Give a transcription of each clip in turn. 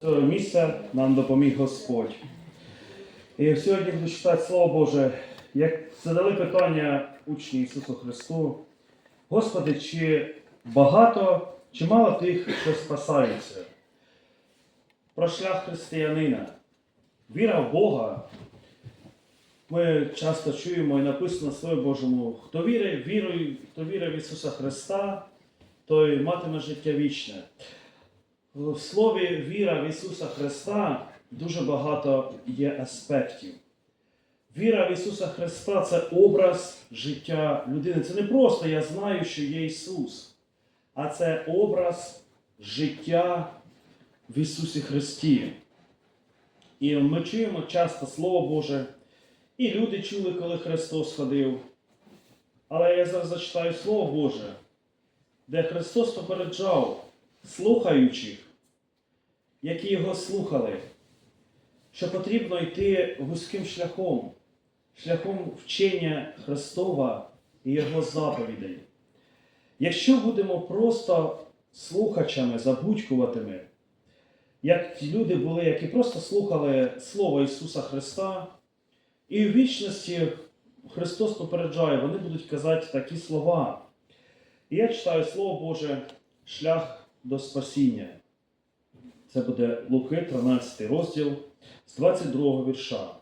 Цього місця нам допоміг Господь. І сьогодні буду читати Слово Боже, як задали питання учні Ісусу Христу. Господи, чи багато, чи мало тих, що спасаються? Про шлях християнина. Віра в Бога. Ми часто чуємо і написано в Слові Божому, хто вірить, вірує, хто вірить в Ісуса Христа, той матиме життя вічне. В слові віра в Ісуса Христа дуже багато є аспектів. Віра в Ісуса Христа це образ життя людини. Це не просто я знаю, що є Ісус, а це образ життя в Ісусі Христі. І ми чуємо часто Слово Боже, і люди чули, коли Христос ходив. Але я зараз зачитаю Слово Боже, де Христос попереджав слухаючих, які його слухали, що потрібно йти вузьким шляхом, шляхом вчення Христова і Його заповідей. Якщо будемо просто слухачами, забудькуватими, як ті люди були, які просто слухали Слово Ісуса Христа, і в вічності Христос попереджає, вони будуть казати такі слова. І я читаю Слово Боже, шлях до спасіння. Це буде Луки, 13 розділ з 22 вірша.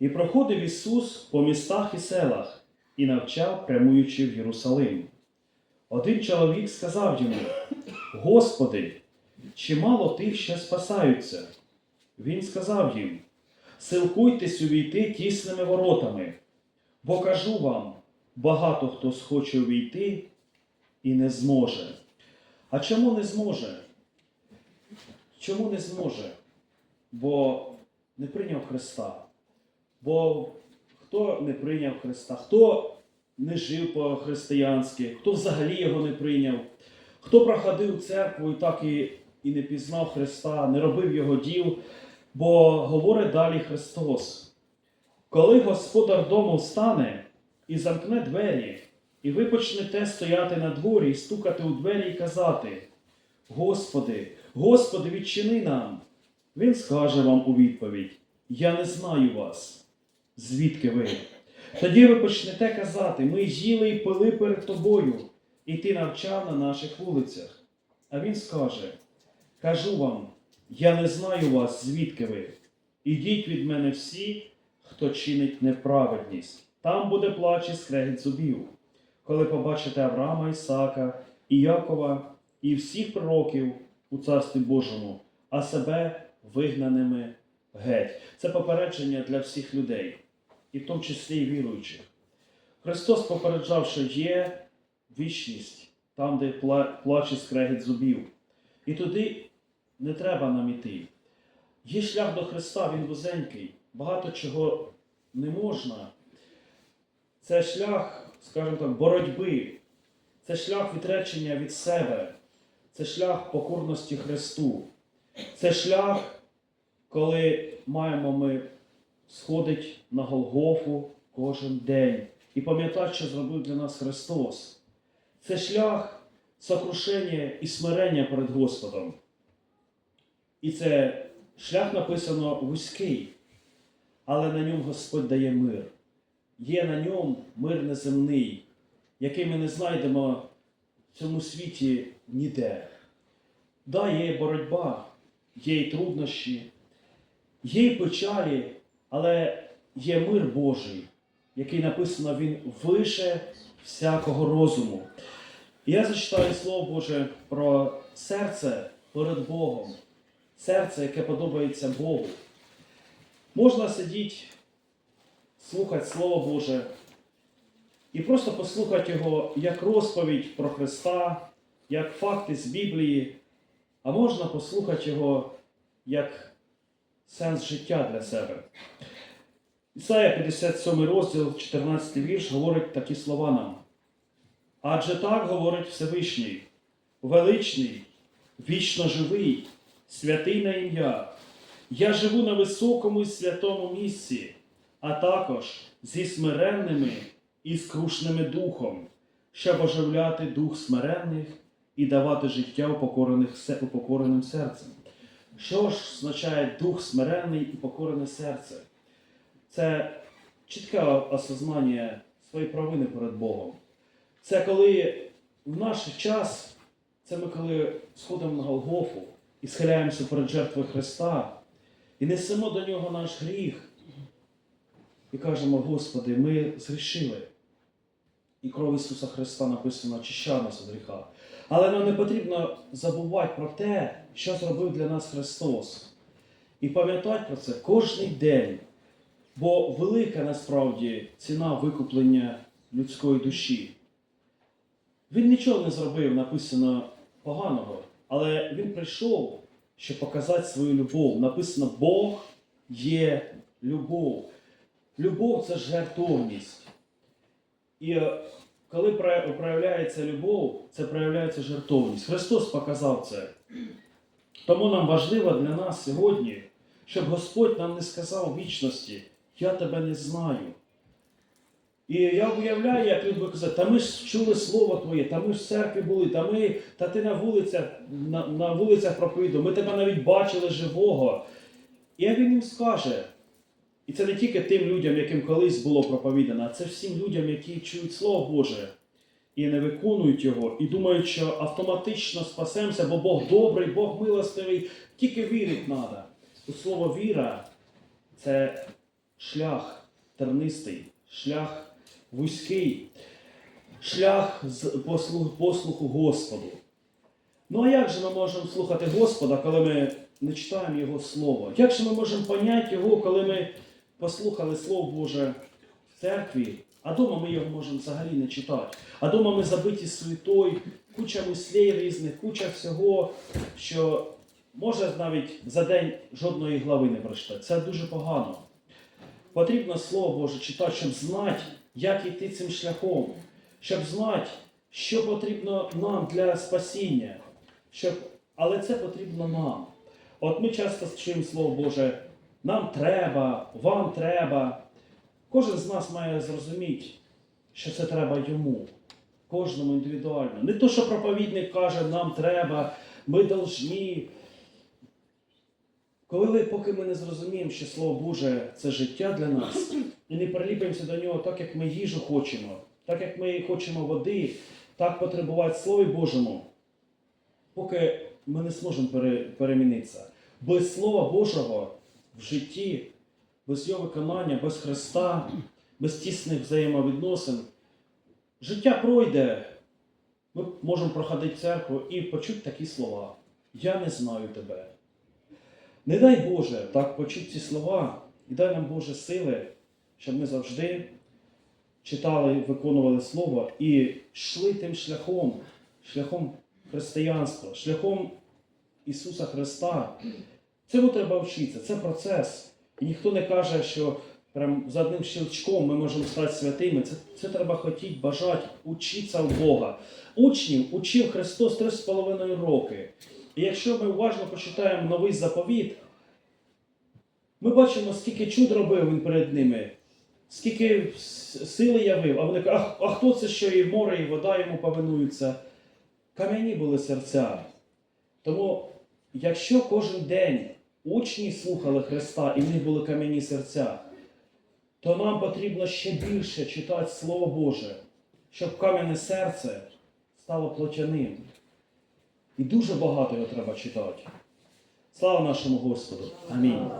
І проходив Ісус по містах і селах і навчав, прямуючи в Єрусалим. Один чоловік сказав йому: Господи, чимало тих, що спасаються. Він сказав їм: Силкуйтесь увійти тісними воротами, бо кажу вам, багато хто схоче увійти і не зможе. А чому не зможе? Чому не зможе? Бо не прийняв Христа. Бо хто не прийняв Христа, хто не жив по-християнськи, хто взагалі його не прийняв, хто проходив церкву і так і, і не пізнав Христа, не робив його діл, бо говорить далі Христос. Коли господар дому встане і замкне двері, і ви почнете стояти на дворі стукати у двері і казати: Господи, Господи, відчини нам. Він скаже вам у відповідь: Я не знаю вас. Звідки ви? Тоді ви почнете казати: Ми їли і пили перед тобою, і ти навчав на наших вулицях. А він скаже: Кажу вам, я не знаю вас, звідки ви. Ідіть від мене всі, хто чинить неправедність. Там буде плач і скрегіт зубів коли побачите Авраама, Ісака, і Якова і всіх пророків у Царстві Божому, а себе вигнаними геть. Це попередження для всіх людей, і в тому числі і віруючих. Христос попереджав, що є вічність, там, де пла- плач і скрегіт зубів. І туди не треба нам іти. Є шлях до Христа, він вузенький, багато чого не можна. Це шлях, скажімо так, боротьби, це шлях відречення від себе, це шлях покорності Христу, це шлях, коли маємо ми сходити на Голгофу кожен день і пам'ятати, що зробив для нас Христос. Це шлях сокрушення і смирення перед Господом. І це шлях написано вузький, але на ньому Господь дає мир є на ньому мир неземний, який ми не знайдемо в цьому світі ніде. Да, є боротьба, є й труднощі, є й печалі, але є мир Божий, який написано він вище всякого розуму. І я зачитаю Слово Боже про серце перед Богом, серце, яке подобається Богу. Можна сидіти слухати Слово Боже і просто послухати його як розповідь про Христа, як факти з Біблії, а можна послухати його як сенс життя для себе. Ісая 57 розділ, 14 вірш, говорить такі слова нам. Адже так говорить Всевишній, величний, вічно живий, святий на ім'я. Я живу на високому і святому місці а також зі смиренними і скрушними духом, щоб оживляти дух смиренних і давати життя упокорених упокореним серцем. Що ж означає дух смиренний і покорене серце? Це чітке осознання своєї провини перед Богом. Це коли в наш час, це ми коли сходимо на Голгофу і схиляємося перед жертвою Христа, і несемо до нього наш гріх, і кажемо, Господи, ми згрішили. І кров Ісуса Христа написано очищає нас від гріха. Але нам не потрібно забувати про те, що зробив для нас Христос. І пам'ятати про це кожен день. Бо велика насправді ціна викуплення людської душі. Він нічого не зробив, написано поганого, але він прийшов, щоб показати свою любов. Написано, Бог є любов. Любов це жертовність. І е, коли проявляється любов, це проявляється жертовність. Христос показав це. Тому нам важливо для нас сьогодні, щоб Господь нам не сказав вічності, я тебе не знаю. І я уявляю, як би казав, та ми ж чули слово Твоє, та ми ж в церкві були, та ми, та ти на вулицях, на, на вулицях проповідував, ми тебе навіть бачили живого. І як він їм скаже, і це не тільки тим людям, яким колись було проповідано, а це всім людям, які чують Слово Боже і не виконують його, і думають, що автоматично спасемося, бо Бог добрий, Бог милостивий, тільки вірить треба. У слово віра це шлях тернистий, шлях вузький, шлях з послуху, послуху Господу. Ну а як же ми можемо слухати Господа, коли ми не читаємо Його Слово? Як же ми можемо поняти Його, коли ми послухали Слово Боже в церкві, а дома ми його можемо взагалі не читати? А дома ми забиті суетою, куча мислей різних, куча всього, що може навіть за день жодної глави не прочитати. Це дуже погано. Потрібно Слово Боже читати, щоб знати, як йти цим шляхом, щоб знати, що потрібно нам для спасіння. Щоб... Але це потрібно нам. От ми часто чуємо Слово Боже, нам треба, вам треба. Кожен з нас має зрозуміти, що це треба йому, кожному індивідуально. Не то, що проповідник каже, нам треба, ми должні. Коли поки ми не зрозуміємо, що Слово Боже це життя для нас, і не приліпимося до нього так, як ми їжу хочемо, так як ми хочемо води, так потребувати Слові Божому, поки ми не зможемо пере- перемінитися. Без Слова Божого в житті, без його виконання, без Христа, без тісних взаємовідносин, життя пройде. Ми можемо проходити церкву і почути такі слова. Я не знаю тебе. Не дай Боже так почути ці слова і дай нам Боже сили, щоб ми завжди читали, виконували Слово і йшли тим шляхом, шляхом християнства, шляхом Ісуса Христа. Цьому треба вчитися, це процес. І ніхто не каже, що прям за одним щелчком ми можемо стати святими. Це, це треба хотіти, бажати, учитися у Бога. Учнів учив Христос три з половиною роки. І якщо ми уважно почитаємо новий заповіт, ми бачимо, скільки чуд робив він перед ними, скільки сили явив. А вони кажуть, а хто це, що і море, і вода йому повинуються? Кам'яні були серця. Тому, якщо кожен день учні слухали Христа і в них були кам'яні серця, то нам потрібно ще більше читати Слово Боже, щоб кам'яне серце стало плотяним. І дуже багато його треба читати. Слава нашому Господу! Амінь.